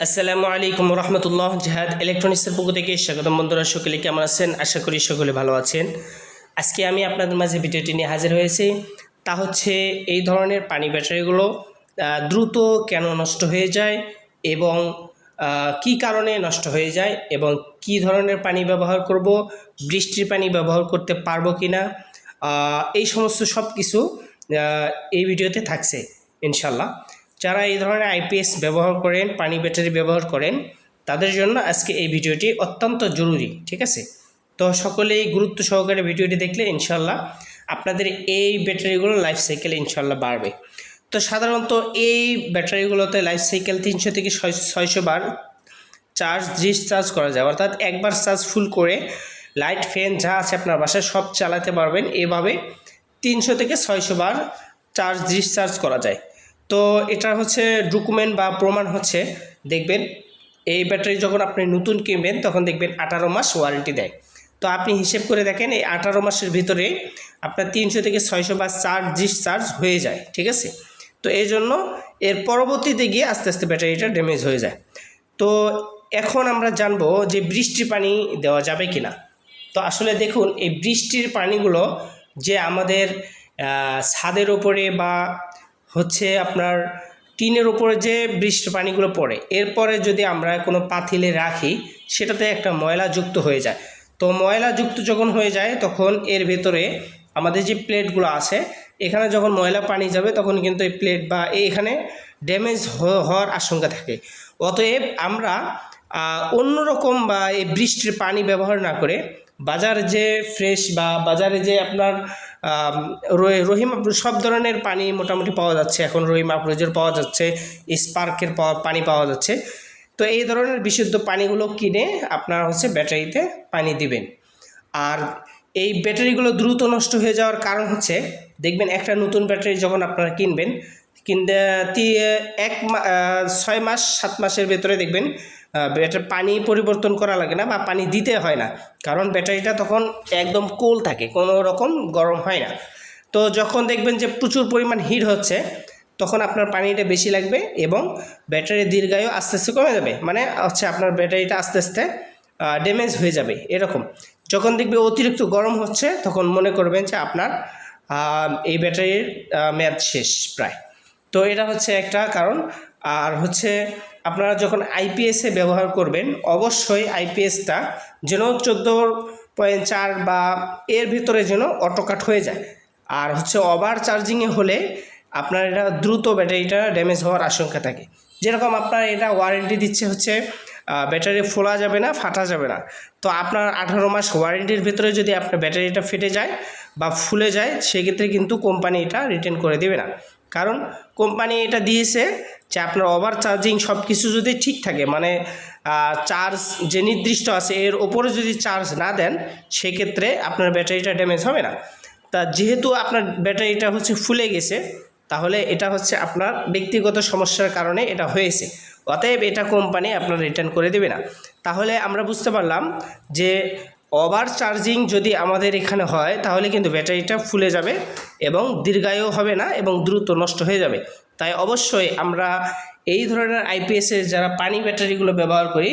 আসসালামু আলাইকুম রহমতুল্লাহ জাহাদ ইলেকট্রনিক্সের পক্ষ থেকে স্বাগতম বন্ধুরা, সকলে কেমন আছেন? আশা করি সকলে ভালো আছেন। আজকে আমি আপনাদের মাঝে ভিডিওটি নিয়ে হাজির হয়েছি। তা হচ্ছে এই ধরনের পানি ব্যাটারিগুলো দ্রুত কেন নষ্ট হয়ে যায় এবং কি কারণে নষ্ট হয়ে যায় এবং কি ধরনের পানি ব্যবহার করব, বৃষ্টির পানি ব্যবহার করতে পারব কি না এই সমস্ত সব কিছু এই ভিডিওতে থাকছে ইনশাল্লাহ যারা এই ধরনের আইপিএস ব্যবহার করেন, পানি ব্যাটারি ব্যবহার করেন, তাদের জন্য আজকে এই ভিডিওটি অত্যন্ত জরুরি, ঠিক আছে? তো সকলেই গুরুত্ব সহকারে ভিডিওটি দেখলে ইনশাল্লাহ আপনাদের এই ব্যাটারিগুলো লাইফ সাইকেল ইনশাল্লাহ বাড়বে। তো সাধারণত এই ব্যাটারিগুলোতে লাইফ সাইকেল তিনশো থেকে ছয়- ছয়শো বার চার্জ ডিসচার্জ করা যায়। অর্থাৎ একবার চার্জ ফুল করে লাইট ফ্যান যা আছে আপনার বাসায় সব চালাতে পারবেন। এভাবে তিনশো থেকে ছয়শো বার চার্জ ডিসচার্জ করা যায়। তো এটা হচ্ছে ডকুমেন্ট বা প্রমাণ হচ্ছে, দেখবেন এই ব্যাটারি যখন আপনি নতুন কিনবেন, তখন দেখবেন আঠারো মাস ওয়ারেন্টি দেয়। তো আপনি হিসেব করে দেখেন, এই আঠারো মাসের ভিতরে আপনার তিনশো থেকে ছয়শো বার চার্জ ডিসচার্জ হয়ে যায়, ঠিক আছে? তো এই জন্য এর পরবর্তীতে গিয়ে আস্তে আস্তে ব্যাটারিটা ড্যামেজ হয়ে যায়। তো এখন আমরা জানব যে বৃষ্টির পানি দেওয়া যাবে কি না তো আসলে দেখুন, এই বৃষ্টির পানিগুলো যে আমাদের ছাদের ওপরে বা হচ্ছে আপনার টিনের ওপরে যে বৃষ্টির পানিগুলো পড়ে, এরপরে যদি আমরা কোনো পাতিলে রাখি, সেটাতে একটা ময়লা যুক্ত হয়ে যায়। তো ময়লা যুক্ত যখন হয়ে যায়, তখন এর ভেতরে আমাদের যে প্লেটগুলো আছে, এখানে যখন ময়লা পানি যাবে, তখন কিন্তু এই প্লেট বা এখানে ড্যামেজ হওয়ার আশঙ্কা থাকে। অতএব আমরা অন্যরকম বা এই বৃষ্টির পানি ব্যবহার না করে বাজার যে ফ্রেশ বা বাজারে যে আপনার রহিম সব ধরনের পানি মোটামুটি পাওয়া যাচ্ছে। এখন রহিম আপ্রোজের পাওয়া যাচ্ছে স্পার্কের পানি পাওয়া যাচ্ছে। তো এই ধরনের বিশুদ্ধ পানিগুলো কিনে আপনার হচ্ছে ব্যাটারিতে পানি দিবেন। আর এই ব্যাটারিগুলো দ্রুত নষ্ট হয়ে যাওয়ার কারণ হচ্ছে, দেখবেন একটা নতুন ব্যাটারি যখন আপনারা কিনবেন কিনতে এক ছয় মাস, সাত মাসের ভেতরে দেখবেন ব্যাটারি পানি পরিবর্তন করা লাগে না বা পানি দিতে হয় না। কারণ ব্যাটারিটা তখন একদম কোল থাকে, কোনো রকম গরম হয় না। তো যখন দেখবেন যে প্রচুর পরিমাণ হিট হচ্ছে, তখন আপনার পানিটা বেশি লাগবে এবং ব্যাটারির দীর্ঘায়ু আস্তে আস্তে কমে যাবে। মানে হচ্ছে আপনার ব্যাটারিটা আস্তে আস্তে ড্যামেজ হয়ে যাবে, এরকম। যখন দেখবে অতিরিক্ত গরম হচ্ছে, তখন মনে করবেন যে আপনার এই ব্যাটারির মেয়াদ শেষ প্রায়। তো এটা হচ্ছে একটা কারণ। আর হচ্ছে আপনারা যখন আইপিএসে ব্যবহার করবেন, অবশ্যই আইপিএসটা যেন চোদ্দ পয়েন্ট চার বা এর ভিতরে যেন অটোকাট হয়ে যায়। আর হচ্ছে ওভার চার্জিংয়ে হলে আপনার এটা দ্রুত ব্যাটারিটা ড্যামেজ হওয়ার আশঙ্কা থাকে। যেরকম আপনার এটা ওয়ারেন্টি দিচ্ছে হচ্ছে ব্যাটারি ফোলা যাবে না, ফাটা যাবে না। তো আপনার আঠারো মাস ওয়ারেন্টির ভিতরে যদি আপনার ব্যাটারিটা ফেটে যায় বা ফুলে যায়, সেক্ষেত্রে কিন্তু কোম্পানি এটা রিটার্ন করে দেবে না। কারণ কোম্পানি এটা দিয়েছে যে আপনার ওভার চার্জিং সব কিছু যদি ঠিক থাকে মানে চার্জ যে নির্দিষ্ট আছে এর ওপরে যদি চার্জ না দেন, সেক্ষেত্রে আপনার ব্যাটারিটা ড্যামেজ হবে না। তা যেহেতু আপনার ব্যাটারিটা হচ্ছে ফুলে গেছে, তাহলে এটা হচ্ছে আপনার ব্যক্তিগত সমস্যার কারণে এটা হয়েছে। অতএব এটা কোম্পানি আপনার রিটার্ন করে দেবে না। তাহলে আমরা বুঝতে পারলাম যে ওভার চার্জিং যদি আমাদের এখানে হয়, তাহলে কিন্তু ব্যাটারিটা ফুলে যাবে এবং দীর্ঘায়ু হবে না এবং দ্রুত নষ্ট হয়ে যাবে। তাই অবশ্যই আমরা এই ধরনের আইপিএসের যারা পানি ব্যাটারিগুলো ব্যবহার করি,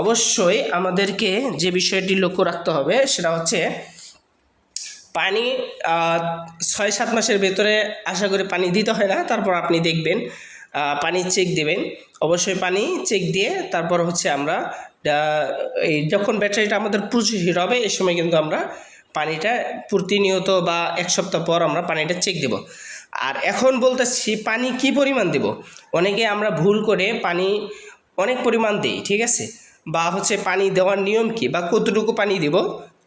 অবশ্যই আমাদেরকে যে বিষয়টি লক্ষ্য রাখতে হবে, সেটা হচ্ছে পানি ছয় সাত মাসের ভেতরে আশা করি পানি দিতে হয় না, তারপর আপনি দেখবেন পানি চেক দিবেন। অবশ্যই পানি চেক দিয়ে তারপর হচ্ছে আমরা এই যখন ব্যাটারিটা আমাদের প্রচুর হিট হবে এই সময় কিন্তু আমরা পানিটা প্রতিনিয়ত বা এক সপ্তাহ পর আমরা পানিটা চেক দেব। আর এখন বলতেছি, পানি কি পরিমাণ দেব? অনেকে আমরা ভুল করে পানি অনেক পরিমাণ দিই, ঠিক আছে? বা হচ্ছে পানি দেওয়ার নিয়ম কি বা কতটুকু পানি দেব?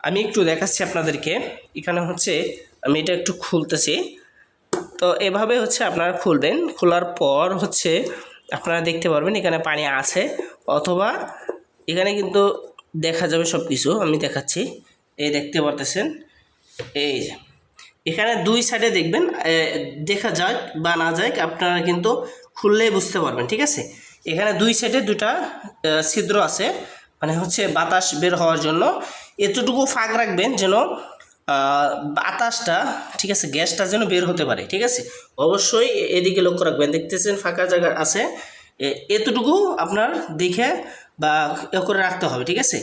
আমি একটু দেখাচ্ছি আপনাদেরকে। এখানে হচ্ছে, আমি এটা একটু খুলতেছি। তো এভাবে হচ্ছে আপনারা খুলবেন। খোলার পর হচ্ছে, আপনারা দেখতে পারবেন এখানে পানি আছে অথবা এখানে কিন্তু দেখা যাবে সব কিছু আমি দেখাচ্ছি। এই দেখতে পারতেছেন? এই যে। এখানে দুই সাইডে দেখবেন দেখা যাক বা না যাক আপনারা কিন্তু খুললেই বুঝতে পারবেন, ঠিক আছে? এখানে দুই সাইডে দুটা ছিদ্র আছে মানে হচ্ছে বাতাস বের হওয়ার জন্য। এতটুকু ফাঁক রাখবেন যেন বাতাসটা, ঠিক আছে, গ্যাসটা যেন বের হতে পারে, ঠিক আছে? অবশ্যই এদিকে লক্ষ্য রাখবেন, দেখতেছেন ফাঁকা জায়গা আছে। এতটুকু আপনার দেখে বা এ করে রাখতে হবে, ঠিক আছে?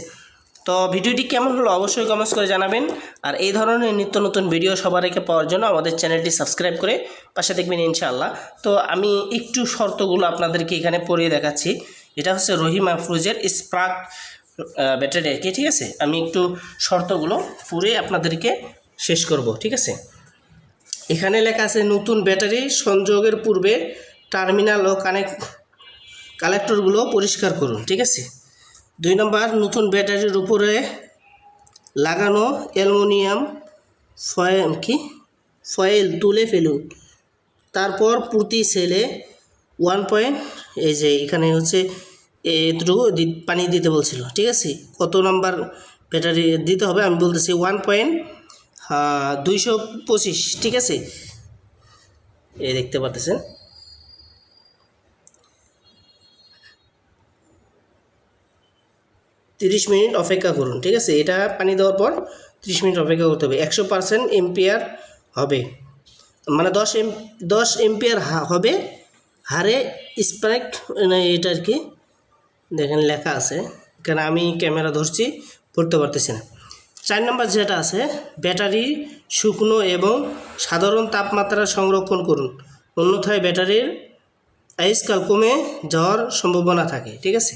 তো ভিডিওটি কেমন হলো অবশ্যই কমেন্টস করে জানাবেন। আর এই ধরনের নিত্য নতুন ভিডিও সবার আগে পাওয়ার জন্য আমাদের চ্যানেলটি সাবস্ক্রাইব করে পাশে দেখবেন ইনশাআল্লাহ। তো আমি একটু শর্তগুলো আপনাদেরকে এখানে পড়িয়ে দেখাচ্ছি। এটা হচ্ছে রহিম আফরুজের স্প্রাক ব্যাটারি আর কি, ঠিক আছে? আমি একটু শর্তগুলো পড়ে আপনাদেরকে শেষ করব, ঠিক আছে? এখানে লেখা আছে, নতুন ব্যাটারি সংযোগের পূর্বে টার্মিনাল ও কানেক্ট কালেক্টরগুলো পরিষ্কার করুন, ঠিক আছে? দুই নম্বর, নতুন ব্যাটারির উপরে লাগানো অ্যালুমিনিয়াম ফয়েল কি? ফয়েল তুলে ফেলুন। তারপর প্রতি সেলে ওয়ান পয়েন্ট এই যে এখানে হচ্ছে এতটুকু পানি দিতে বলছিল, ঠিক আছে? কত নাম্বার ব্যাটারি দিতে হবে? আমি বলতেছি ওয়ান পয়েন্ট দুইশো পঁচিশ, ঠিক আছে? এই দেখতে পাচ্ছেন তিরিশ মিনিট অপেক্ষা করুন, ঠিক আছে? এটা পানি দেওয়ার পর তিরিশ মিনিট অপেক্ষা করতে হবে। একশো পার্সেন্ট এম্পিয়ার হবে। মানে দশ এম, দশ এম্পিয়ার হবে। হারে স্প্রাইক এটা আর কি, দেখেন লেখা আছে। কারণ আমি ক্যামেরা ধরছি পড়তে পারতেছি না। চার নম্বর যেটা আছে, ব্যাটারি শুকনো এবং সাধারণ তাপমাত্রা সংরক্ষণ করুন। অন্যথায় ব্যাটারির আইসকাল কমে যাওয়ার সম্ভাবনা থাকে, ঠিক আছে?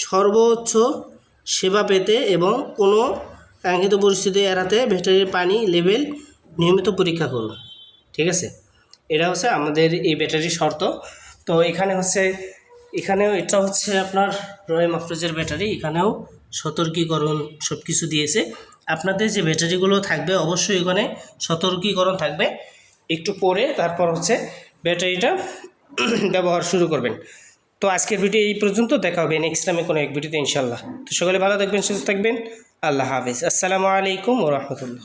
সর্বোচ্চ সেবা পেতে এবং কোনো কাঙ্ক্ষিত পরিস্থিতি এড়াতে ব্যাটারির পানি লেভেল নিয়মিত পরীক্ষা করুন। ঠিক আছে? এটা হচ্ছে আমাদের এই ব্যাটারির শর্ত। তো এখানে হচ্ছে, এখানেও এটা হচ্ছে আপনার রহিম আফরোজের ব্যাটারি। এখানেও সতর্কীকরণ সব কিছু দিয়েছে। আপনাদের যে ব্যাটারিগুলো থাকবে, অবশ্যই এখানে সতর্কীকরণ থাকবে। একটু পরে তারপর হচ্ছে ব্যাটারিটা ব্যবহার শুরু করবেন। তো আজকের ভিডিও এই পর্যন্ত, দেখা হবে নেক্সট টাইমে কোনো এক ভিডিওতে ইনশাল্লাহ তো সকলে ভালো থাকবেন, সুস্থ থাকবেন। আল্লাহ হাফিজ। আসসালামু আলাইকুম রহমতুল্লাহ।